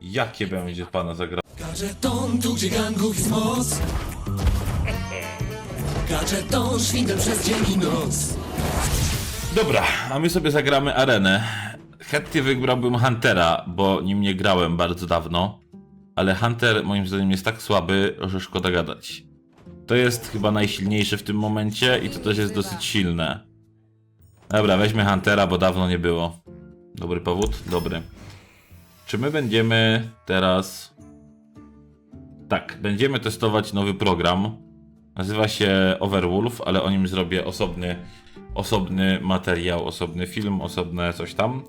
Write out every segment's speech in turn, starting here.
Jakie będzie pana zagra... Gadżeton, tu gdzie gangów jest moc Gadżeton, szwindel przez dzień i noc Dobra, a my sobie zagramy arenę. Chętnie wybrałbym Huntera, bo nim nie grałem bardzo dawno. Ale Hunter moim zdaniem jest tak słaby, że szkoda gadać. To jest chyba najsilniejszy w tym momencie i to też jest dosyć silne. Dobra, weźmy Huntera, bo dawno nie było. Dobry powód? Dobry. Czy my będziemy teraz... Tak, będziemy testować nowy program. Nazywa się Overwolf, ale o nim zrobię osobny, osobny materiał, osobny film, osobne coś tam.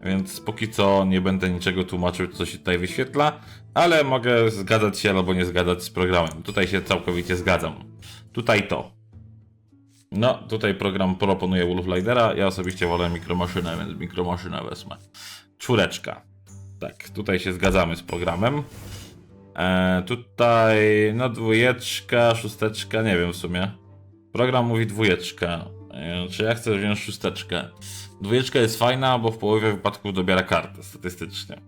Więc póki co nie będę niczego tłumaczył, co się tutaj wyświetla, ale mogę zgadzać się albo nie zgadzać z programem. Tutaj się całkowicie zgadzam. Tutaj to. No, tutaj program proponuje Wolflidera. Ja osobiście wolę mikromaszynę, więc mikromaszynę wezmę. Czwóreczka. Tak, tutaj się zgadzamy z programem. E, tutaj, no dwójeczka, szósteczka, nie wiem w sumie. Program mówi dwójeczka. E, czy ja chcę wziąć szósteczkę? Dwójeczka jest fajna, bo w połowie wypadków dobiera kartę statystycznie.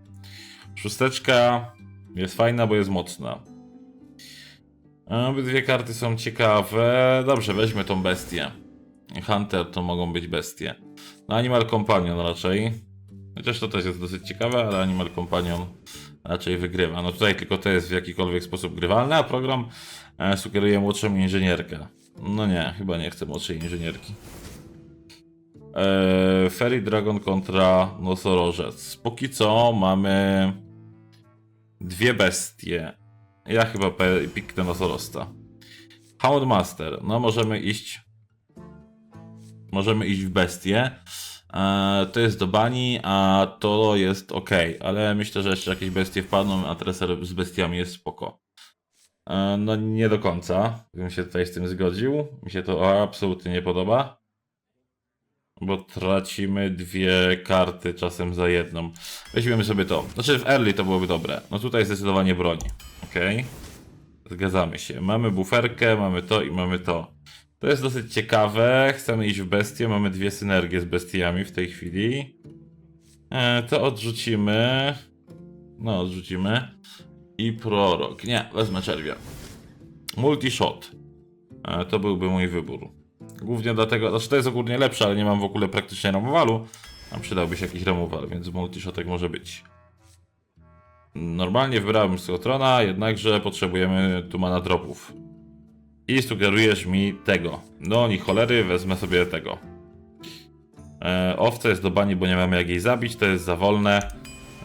Szósteczka jest fajna, bo jest mocna. E, Obydwie karty są ciekawe. Dobrze, weźmy tą bestię. Hunter to mogą być bestie. No Animal Companion raczej. Chociaż to też jest dosyć ciekawe, ale Animal Companion raczej wygrywa. No tutaj tylko to jest w jakikolwiek sposób grywalne, a program e, sugeruje młodszą inżynierkę. No nie, chyba nie chcę młodszej inżynierki. E, Fairy Dragon kontra Nosorożec. Póki co mamy dwie bestie. Ja chyba piknę Nosorożca. Houndmaster. No możemy iść możemy iść w bestię. E, to jest do bani, a to jest ok, ale myślę, że jeszcze jakieś bestie wpadną, a treser z bestiami jest spoko. E, no nie do końca, bym się tutaj z tym zgodził. Mi się to absolutnie nie podoba. Bo tracimy dwie karty czasem za jedną. Weźmiemy sobie to. Znaczy w early to byłoby dobre. No tutaj zdecydowanie broń. Ok. Zgadzamy się. Mamy buferkę, mamy to i mamy to. To jest dosyć ciekawe. Chcemy iść w bestię. Mamy dwie synergie z bestiami w tej chwili. E, to odrzucimy. No, odrzucimy. I prorok. Nie, wezmę czerwia. Multishot. E, to byłby mój wybór. Głównie dlatego, znaczy to jest ogólnie lepsze, ale nie mam w ogóle praktycznie remowalu. A przydałby się jakiś remowal, więc multishotek może być. Normalnie wybrałem Skotrona, jednakże potrzebujemy tu mana dropów. I sugerujesz mi tego. No ni cholery, wezmę sobie tego. E, owca jest do bani, bo nie mamy jak jej zabić, to jest za wolne.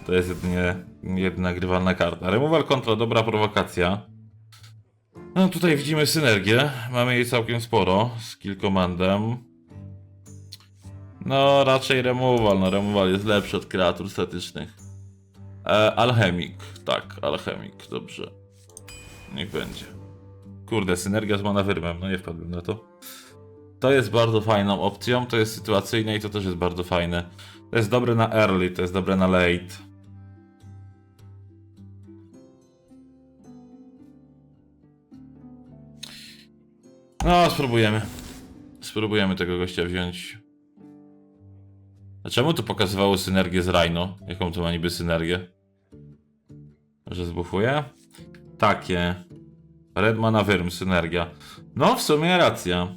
To jest jedynie jedna grywalna karta. Removal kontra dobra prowokacja. No tutaj widzimy synergię. Mamy jej całkiem sporo z Killcommandem. No raczej removal. No removal jest lepszy od kreatur statycznych. E, alchemik. Tak, alchemik. Dobrze. Niech będzie. Kurde, synergia z manawyrmem, no nie wpadłem na to. To jest bardzo fajną opcją, to jest sytuacyjne i to też jest bardzo fajne. To jest dobre na early, to jest dobre na late. No, spróbujemy. Spróbujemy tego gościa wziąć. A czemu to pokazywało synergię z Rhino? Jaką to ma niby synergię? Że zbufuje? Takie. Redmana Wyrm, synergia. No, w sumie racja.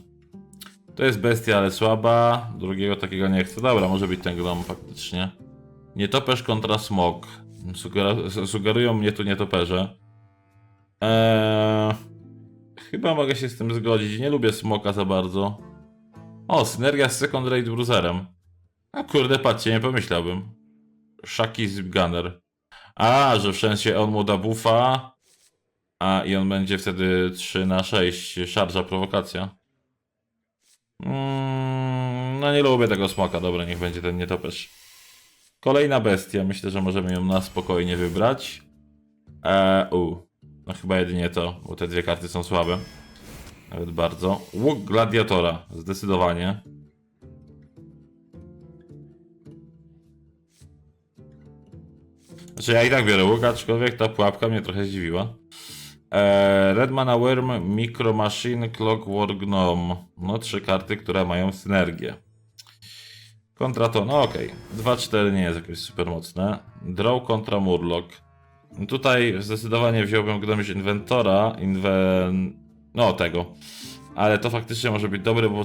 To jest bestia, ale słaba. Drugiego takiego nie chcę. Dobra, może być ten gnom faktycznie. Nietoperz kontra smok. Sugera- sugerują mnie tu nietoperze. Eee, chyba mogę się z tym zgodzić. Nie lubię smoka za bardzo. O, synergia z Second Raid Bruiserem. A kurde, patrzcie, nie pomyślałbym. Shaki z Gunner. A, że w sensie on mu da buffa, a i on będzie wtedy 3 na 6 szarża prowokacja. Mm, no nie lubię tego smoka, dobra, niech będzie ten nietoperz. Kolejna bestia, myślę, że możemy ją na spokojnie wybrać. Eee, u. No chyba jedynie to, bo te dwie karty są słabe. Nawet bardzo. Łuk gladiatora, zdecydowanie. Znaczy ja i tak biorę łuk, aczkolwiek ta pułapka mnie trochę zdziwiła. Eee, Redmana Worm, Micro Machine, Clockwork Gnome. No trzy karty, które mają synergię. Kontra to, no okej. 2-4 nie jest jakieś super mocne. Draw kontra Murloc. Tutaj zdecydowanie wziąłbym któregoś inwentora, inwen... no tego. Ale to faktycznie może być dobre, bo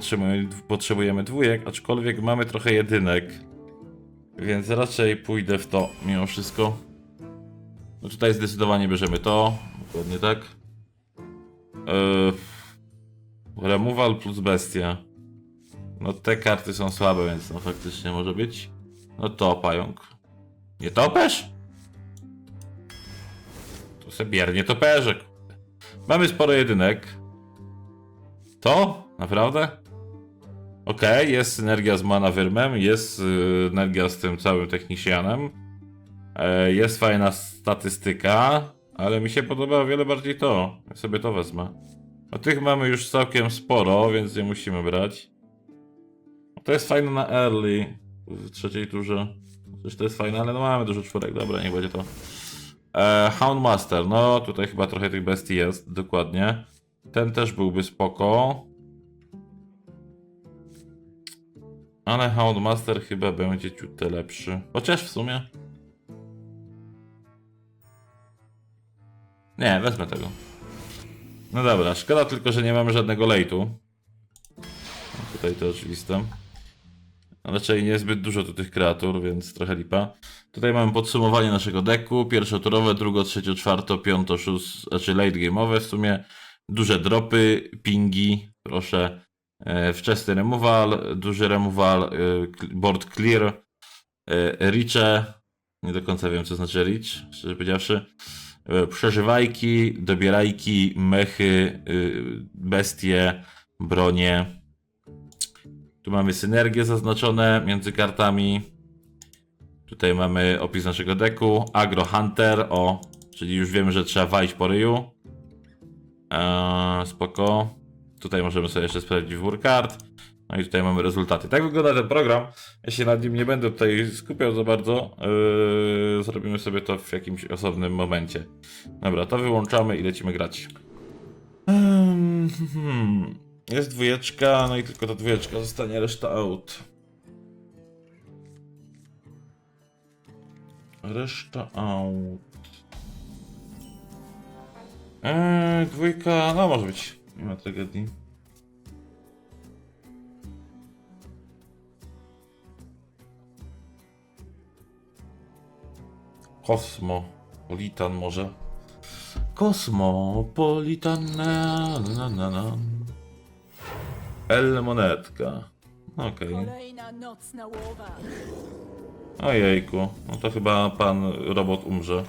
potrzebujemy dwójek, aczkolwiek mamy trochę jedynek. Więc raczej pójdę w to mimo wszystko. No tutaj zdecydowanie bierzemy to, dokładnie tak. Yy, removal plus bestia. No te karty są słabe, więc no faktycznie może być. No to pająk. Nie topesz? To se biernie toperze. kurde. Mamy sporo jedynek. To? Naprawdę? Okej, jest synergia z Mana Wyrmem, jest y, synergia z tym całym technicianem. E, jest fajna statystyka, ale mi się podoba o wiele bardziej to. Ja sobie to wezmę. A tych mamy już całkiem sporo, więc nie musimy brać. To jest fajne na early w trzeciej turze. Coś to jest fajne, ale no mamy dużo czwórek, dobra, niech będzie to. E, Houndmaster, no tutaj chyba trochę tych bestii jest, dokładnie. Ten też byłby spoko. Ale Houndmaster chyba będzie ciut lepszy. Chociaż w sumie. Nie, wezmę tego. No dobra, szkoda tylko, że nie mamy żadnego lejtu. No tutaj to oczywiste. A Raczej niezbyt dużo tu tych kreatur, więc trochę lipa. Tutaj mamy podsumowanie naszego deku. Pierwszoturowe, drugo, trzecie, czwarto, piąto, szóst, znaczy late game'owe w sumie. Duże dropy, pingi, proszę. E, wczesny removal, duży removal, e, board clear, e. Nie do końca wiem, co znaczy rich, szczerze powiedziawszy. E, przeżywajki, dobierajki, mechy, y, bestie, bronie. Tu mamy synergie zaznaczone między kartami. Tutaj mamy opis naszego deku. Agro Hunter, o, czyli już wiemy, że trzeba walić po ryju. Eee, spoko. Tutaj możemy sobie jeszcze sprawdzić wybór kart. No i tutaj mamy rezultaty. Tak wygląda ten program. Ja się nad nim nie będę tutaj skupiał za bardzo. Eee, zrobimy sobie to w jakimś osobnym momencie. Dobra, to wyłączamy i lecimy grać. Hmm. Jest dwójeczka, no i tylko ta dwójeczka zostanie, reszta out. Reszta out. Eee, dwójka, no może być. Nie ma tragedii. Kosmopolitan może. Kosmopolitan na na na na. L monetka. Okej. Kolejna. Ojejku. No to chyba pan robot umrze.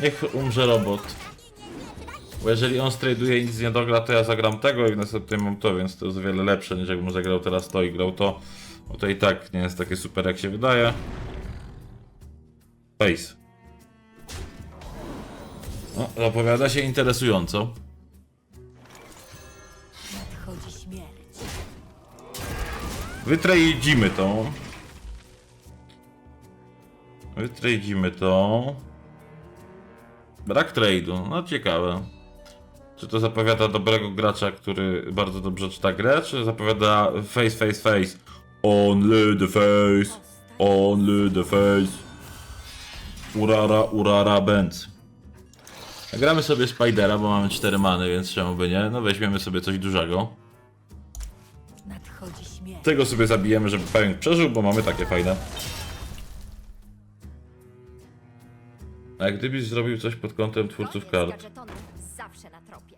Niech umrze robot. Bo jeżeli on straduje i nic nie dogra, to ja zagram tego i w następnym mam to, więc to jest o wiele lepsze niż jakbym zagrał teraz to i grał to. Bo to i tak nie jest takie super jak się wydaje. Face. No, zapowiada się interesująco. Nadchodzi śmierć. Wytrejdzimy to. Wytrejdzimy to. Brak trade'u, no ciekawe. Czy to zapowiada dobrego gracza, który bardzo dobrze czyta grę, czy zapowiada face, face, face? Only the face, only the face. Urara, urara, benz. Gramy sobie Spidera, bo mamy 4 many, więc czemu by nie? No weźmiemy sobie coś dużego. Nadchodzi śmierć. Tego sobie zabijemy, żeby pająk przeżył, bo mamy takie fajne. A jak gdybyś zrobił coś pod kątem twórców kart? gadżetonem, zawsze na tropie.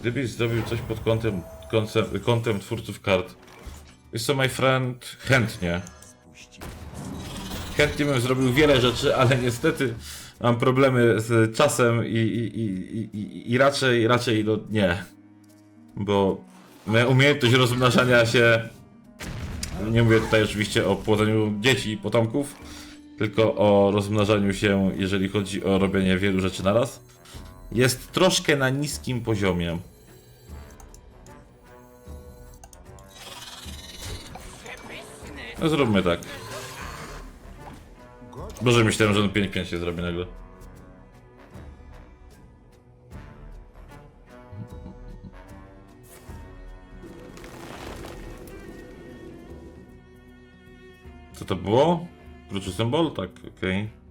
Gdybyś zrobił coś pod kątem, kątem, kątem twórców kart. Wiesz co, my friend? Chętnie. Chętnie bym zrobił wiele rzeczy, ale niestety mam problemy z czasem i, i, i, i, i raczej, raczej no nie. Bo moja umiejętność rozmnażania się nie mówię tutaj oczywiście o płodzeniu dzieci i potomków, tylko o rozmnażaniu się, jeżeli chodzi o robienie wielu rzeczy naraz. Jest troszkę na niskim poziomie. No zróbmy tak. Boże, myślałem, że on 5-5 się zrobi nagle. Co to było? Wrócił symbol? Tak, okej. Okay.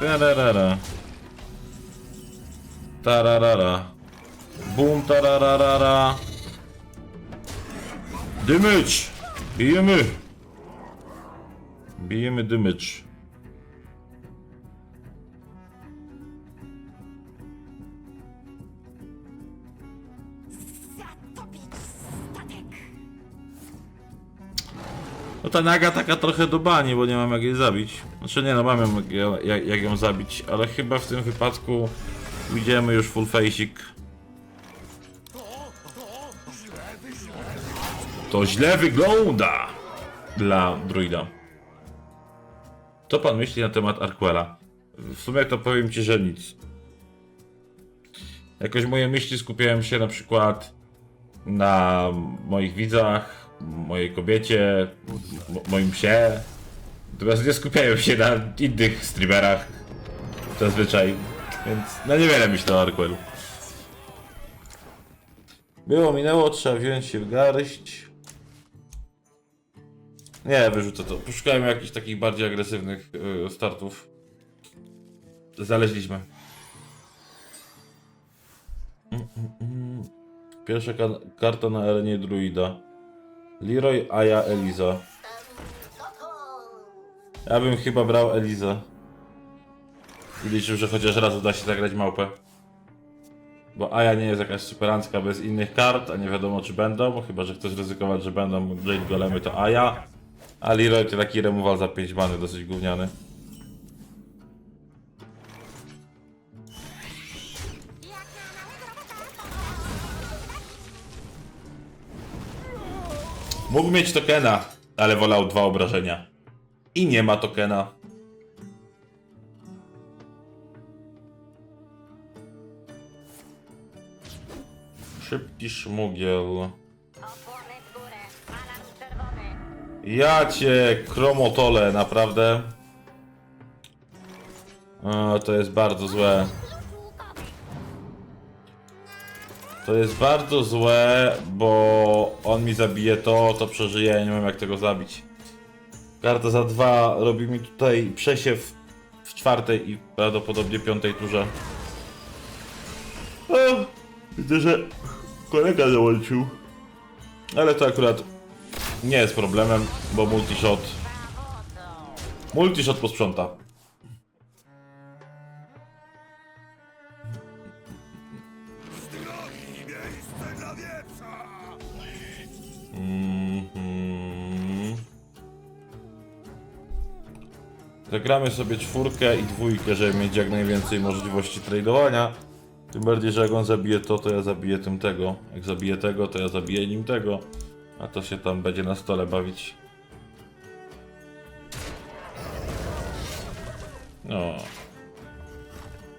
Tararara. Tararara. Bum tararara. Dymycz! Bijemy! Bijemy dymycz. No ta naga taka trochę do bani, bo nie mam jak jej zabić. Znaczy nie no, mam jak, jak, jak ją zabić, ale chyba w tym wypadku idziemy już full face'ik. To źle wygląda dla druida. Co pan myśli na temat Arquela? W sumie to powiem ci, że nic. Jakoś moje myśli skupiałem się na przykład na moich widzach, mojej kobiecie, mo- moim psie. Natomiast nie skupiają się na innych streamerach zazwyczaj, więc no niewiele myślę o Arquelu. Było, minęło, trzeba wziąć się w garść. Nie, wyrzucę to. Poszukałem jakichś takich bardziej agresywnych y, startów. Znaleźliśmy. Pierwsza ka- karta na arenie druida. Leroy, Aya, Eliza. Ja bym chyba brał Elizę. I liczył, że chociaż raz uda się zagrać małpę. Bo Aya nie jest jakaś superancka bez innych kart, a nie wiadomo czy będą, chyba że chcesz ryzykować, że będą Jade Golemy to Aya. A Leroy to taki removal za 5 many, dosyć gówniany. Mógł mieć tokena, ale wolał dwa obrażenia. I nie ma tokena. Szybki szmugiel. Ja cię, kromotole, naprawdę. O, to jest bardzo złe. To jest bardzo złe, bo on mi zabije to, to przeżyje, ja nie wiem jak tego zabić. Karta za dwa robi mi tutaj przesiew w czwartej i prawdopodobnie piątej turze. O, widzę, że kolega załączył. Ale to akurat nie jest problemem, bo multishot. Multishot posprząta. Mhm. Zagramy sobie czwórkę i dwójkę, żeby mieć jak najwięcej możliwości tradowania. Tym bardziej, że jak on zabije to, to ja zabiję tym tego. Jak zabiję tego, to ja zabiję nim tego. A to się tam będzie na stole bawić. No.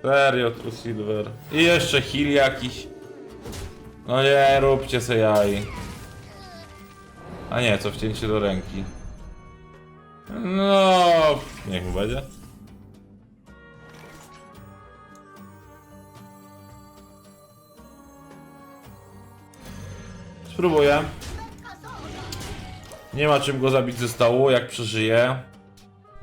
Serio, True Silver. I jeszcze heal jakiś. No nie, róbcie se jaj. A nie, co wcięcie do ręki. No, niech mu będzie. Spróbuję. Nie ma czym go zabić ze stołu, jak przeżyje.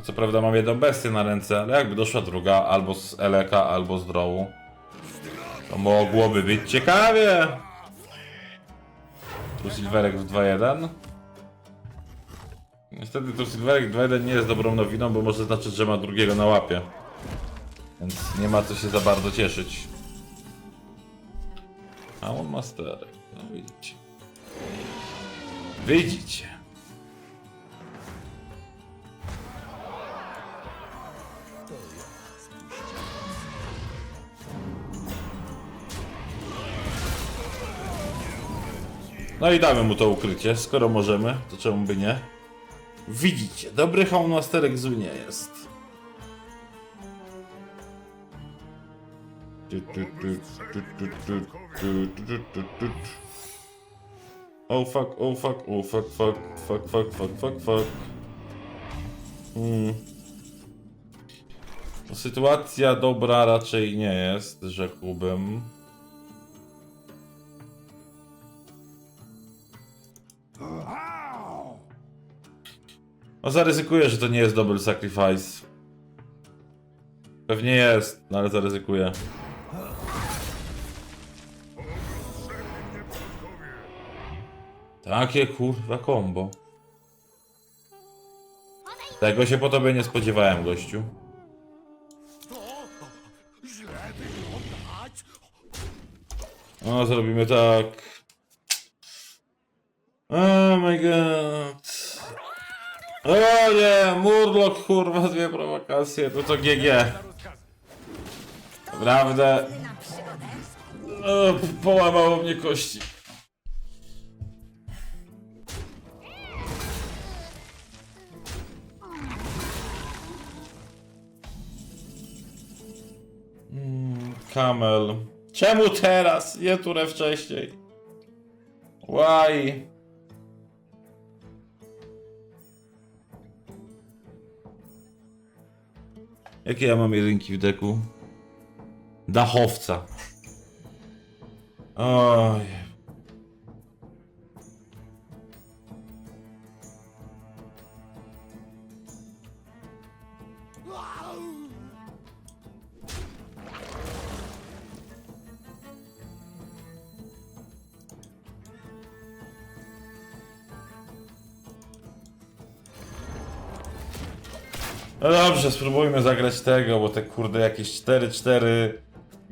Co prawda mam jedną bestię na ręce, ale jakby doszła druga, albo z Eleka, albo z Drowu. To mogłoby być ciekawie. Tu Silverek w 2-1. Niestety tu Silverek 2-1 nie jest dobrą nowiną, bo może znaczyć, że ma drugiego na łapie. Więc nie ma co się za bardzo cieszyć. A on ma sterek. No widzicie. Widzicie. No i damy mu to ukrycie, skoro możemy, to czemu by nie? Widzicie, dobry hołmasterek zły nie jest. Oh fuck, oh fuck, oh fuck, fuck, fuck, fuck, fuck, fuck, fuck. Hmm. Sytuacja dobra raczej nie jest, rzekłbym. No zaryzykuję, że to nie jest double sacrifice. Pewnie jest, no ale zaryzykuję. Takie kurwa kombo. Tego się po tobie nie spodziewałem, gościu. No, zrobimy tak. Oh my god. O nie, Murloc, kurwa, dwie prowokacje, to co GG. Naprawdę. O, połamało mnie kości. Mm, Kamel. Czemu teraz? Nie turę wcześniej. Why? Jakie ja mam jedynki w deku? Dachowca. Oj. No dobrze, spróbujmy zagrać tego, bo te kurde jakieś 4-4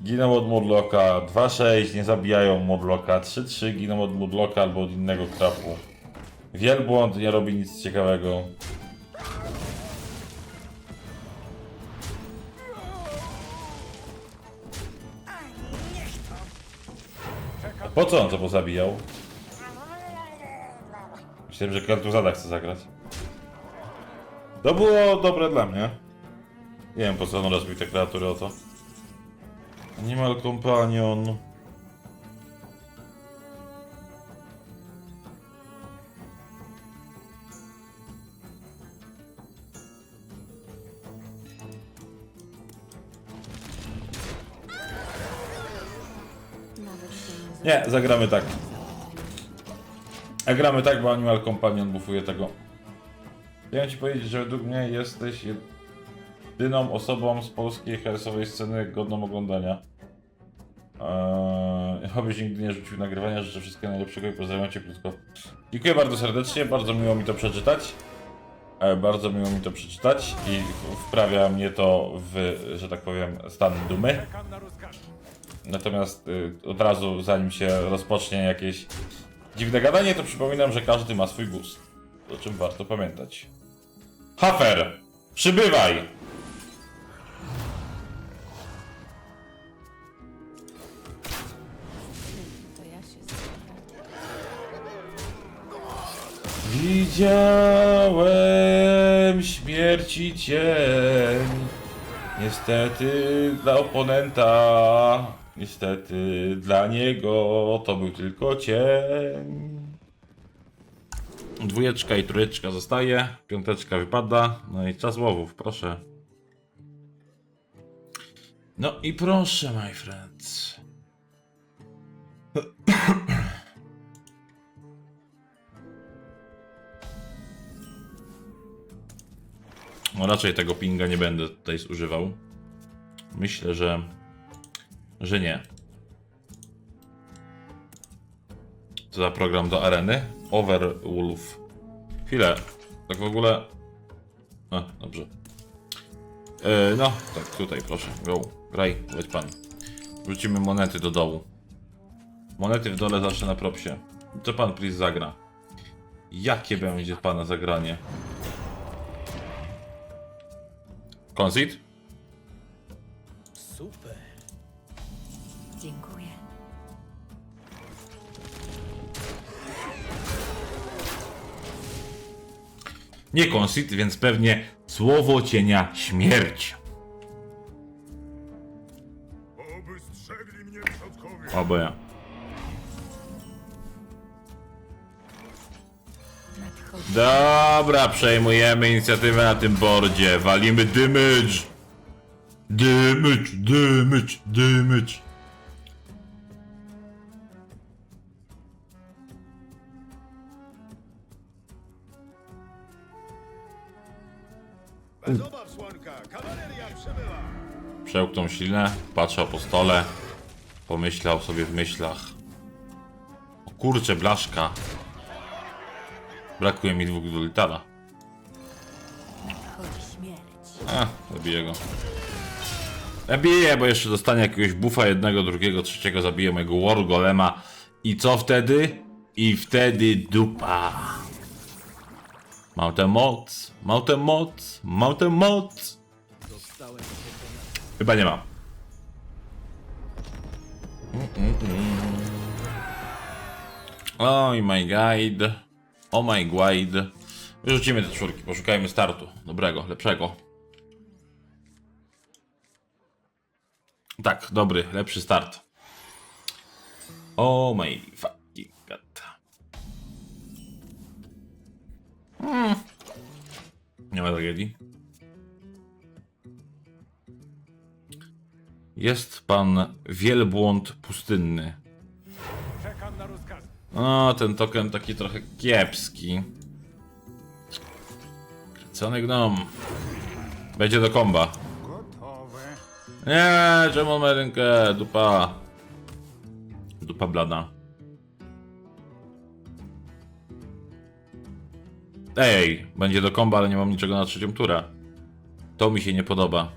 giną od Murloka, 2-6 nie zabijają Murloka, 3-3 giną od Murloka albo od innego krapu. Wielbłąd nie robi nic ciekawego. Po co on to pozabijał? Myślałem, że Kartuzada chce zagrać. To było dobre dla mnie. Nie wiem po co on rozbił te kreatury o to. Animal Companion. Nie, zagramy tak. A gramy tak, bo Animal Companion bufuje tego. Chciałem ci powiedzieć, że według mnie jesteś jedyną osobą z polskiej hersowej sceny godną oglądania. Eee, obyś nigdy nie rzucił nagrywania, życzę wszystkiego najlepszego i pozdrawiam cię krótko. Dziękuję bardzo serdecznie, bardzo miło mi to przeczytać. E, bardzo miło mi to przeczytać i wprawia mnie to w, że tak powiem, stan dumy. Natomiast y, od razu, zanim się rozpocznie jakieś dziwne gadanie, to przypominam, że każdy ma swój gust. O czym warto pamiętać. Hafer! Przybywaj! Widziałem śmierci cień. Niestety dla oponenta, niestety dla niego to był tylko cień. Dwójeczka i trójeczka zostaje, piąteczka wypada, no i czas łowów, proszę. No i proszę, my friends. No raczej tego pinga nie będę tutaj używał. Myślę, że... że nie. Co za program do areny? Overwolf. Chwilę. Tak w ogóle... A, dobrze. E, no, tak, tutaj proszę. Go. Graj, leć pan. Wrzucimy monety do dołu. Monety w dole zawsze na propsie. Co pan please zagra? Jakie będzie pana zagranie? Conceit? Super. Dziękuję. Nie conceit, więc pewnie słowo cienia śmierć. Oby strzegli mnie przodkowie. Albo ja. Dobra, przejmujemy inicjatywę na tym bordzie. Walimy damage. Damage, damage, damage. Bez obaw, słonka, kawaleria przybyła. Przełknął ślinę, patrzał po stole, pomyślał sobie w myślach. O kurczę, blaszka. Brakuje mi dwóch do litara. A, zabiję go. Zabiję, bo jeszcze dostanie jakiegoś bufa jednego, drugiego, trzeciego, zabiję mojego War Golema. I co wtedy? I wtedy dupa. Mam tę moc, moc, mam tę moc. Chyba nie mam. Oj, my guide. Oh my guide. Wyrzucimy te czwórki, poszukajmy startu. Dobrego, lepszego. Tak, dobry, lepszy start. Oh my fucking god. Hmm. Nie ma tragedii. Jest pan wielbłąd pustynny. Czekam na rozkazy. O, ten token taki trochę kiepski. Kręcony gnom. Będzie do komba. Nie, czemu on ma rękę? Dupa. Dupa blada. Ej, będzie do komba, ale nie mam niczego na trzecią turę. To mi się nie podoba.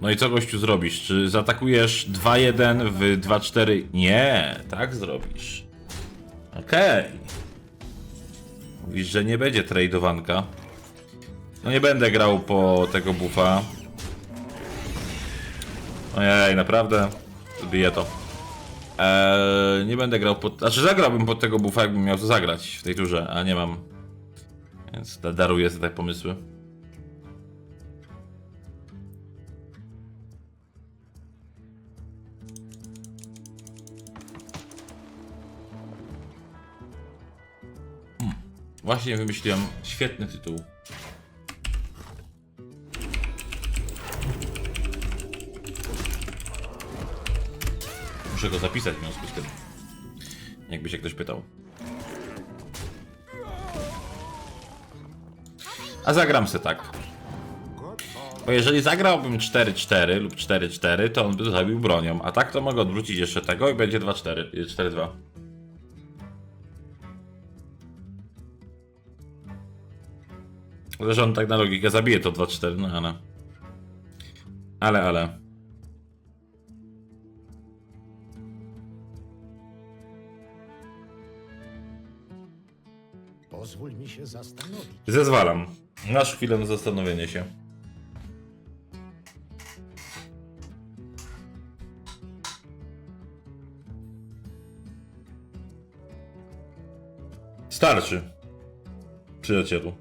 No i co gościu zrobisz? Czy zaatakujesz 2-1 w 2-4? Nie, tak zrobisz. Okej. Mówisz, że nie będzie tradowanka. No nie będę grał po tego buffa. Ojej, naprawdę? Zbiję to. Eee, nie będę grał pod... Znaczy zagrałbym pod tego buffa, jakbym miał to zagrać w tej turze, a nie mam. Więc da- daruję sobie te pomysły. Hmm. Właśnie wymyśliłem świetny tytuł. Muszę go zapisać w związku z tym. Jakby się ktoś pytał. A zagram se tak. Bo jeżeli zagrałbym 4-4 lub 4-4, to on by zabił bronią. A tak to mogę odwrócić jeszcze tego i będzie 2-4. 4-2. Zresztą tak na logikę zabije to 2-4, no ale... Ale, ale... Pozwól mi się zastanowić. Zezwalam. Masz chwilę na zastanowienie się. Starczy. Przyjacielu.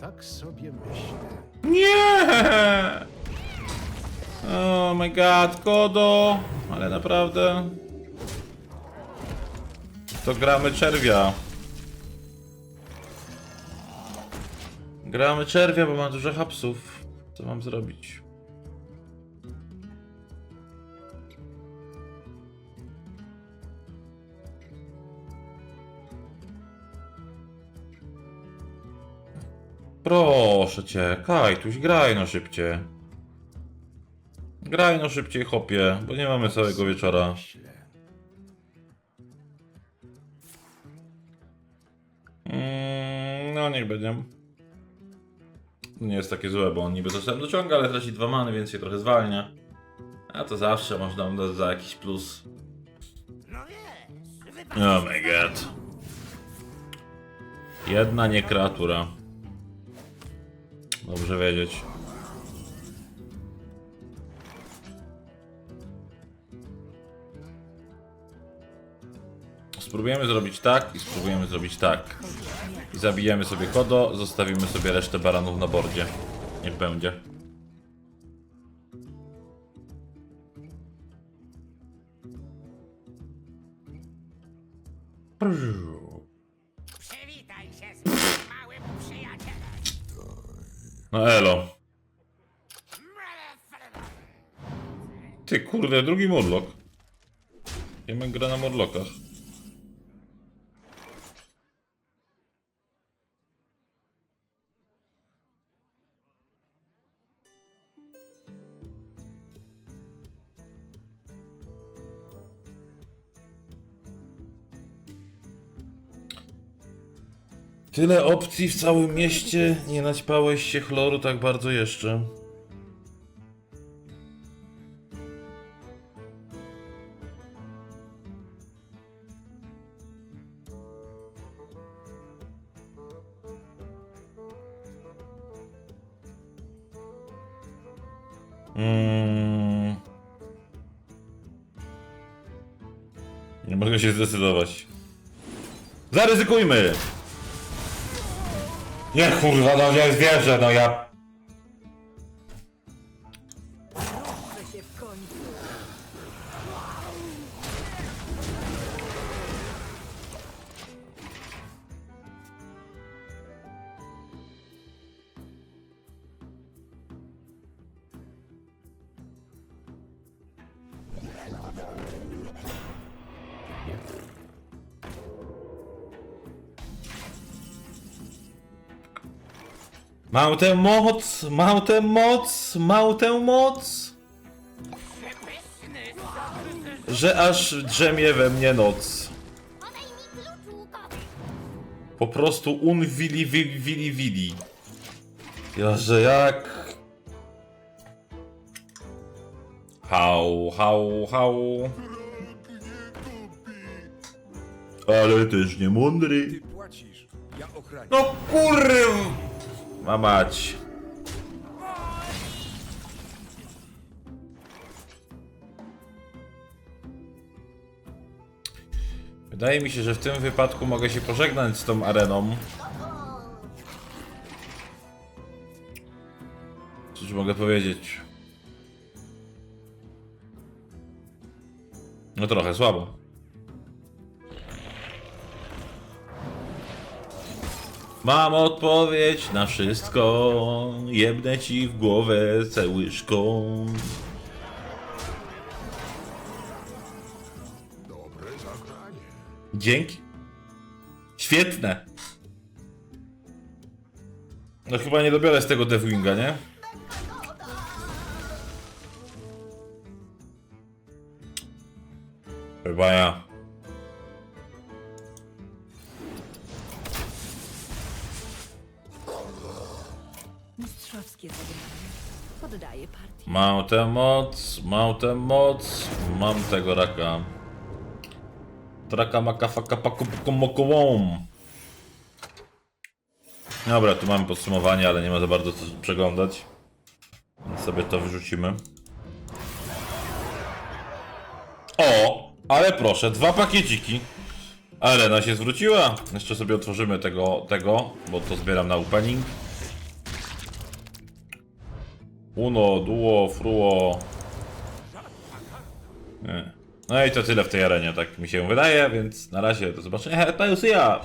Tak sobie myślę. Nie! Oh my god, Kodo! Ale naprawdę... To gramy czerwia. Gramy czerwia, bo mam dużo hapsów. Co mam zrobić? Proszę cię, Kajtuś, graj no szybciej. Graj no szybciej, hopie, bo nie mamy całego wieczora. Mm, no niech będzie. Nie jest takie złe, bo on niby tam dociąga, ale traci dwa many, więc się trochę zwalnia. A to zawsze można dać za jakiś plus. Oh my god. Jedna nie kreatura. Dobrze wiedzieć. Spróbujemy zrobić tak i spróbujemy zrobić tak. I zabijemy sobie kodo, zostawimy sobie resztę baranów na bordzie. Niech będzie. Przywitaj się z małym przyjacielem. No elo. Ty kurde, drugi Morlock. Ja mam gra na Morlockach. Tyle opcji w całym mieście, nie naćpałeś się chloru tak bardzo jeszcze. Mm. Nie mogę się zdecydować. Zaryzykujmy! Nie kurwa, no nie wierzę, no ja... Mam tę moc, mam tę moc, mam tę moc. Że aż drzemie we mnie noc. Po prostu un wili wili wili. Ja, że jak... Hał, hał, hał. Ale też nie mądry. Płacisz, ja kurw! Mamać. Wydaje mi się, że w tym wypadku mogę się pożegnać z tą areną. Cóż mogę powiedzieć? No trochę słabo. Mam odpowiedź na wszystko. Jebnę ci w głowę cełyszką. Dobre zagranie. Dzięki. Świetne. No chyba nie dobiorę z tego Deathwinga, nie? Chyba ja. Mam tę moc, mam tę moc, mam tego raka. Traka maka faka paku puku moku łom. Dobra, tu mamy podsumowanie, ale nie ma za bardzo co przeglądać. Więc sobie to wyrzucimy. O! Ale proszę, dwa pakieciki. Arena się zwróciła. Jeszcze sobie otworzymy tego, tego, bo to zbieram na opening. Uno, duo, fruo. No i to tyle w tej arenie, tak mi się wydaje, więc na razie do zobaczenia. Hej, ja.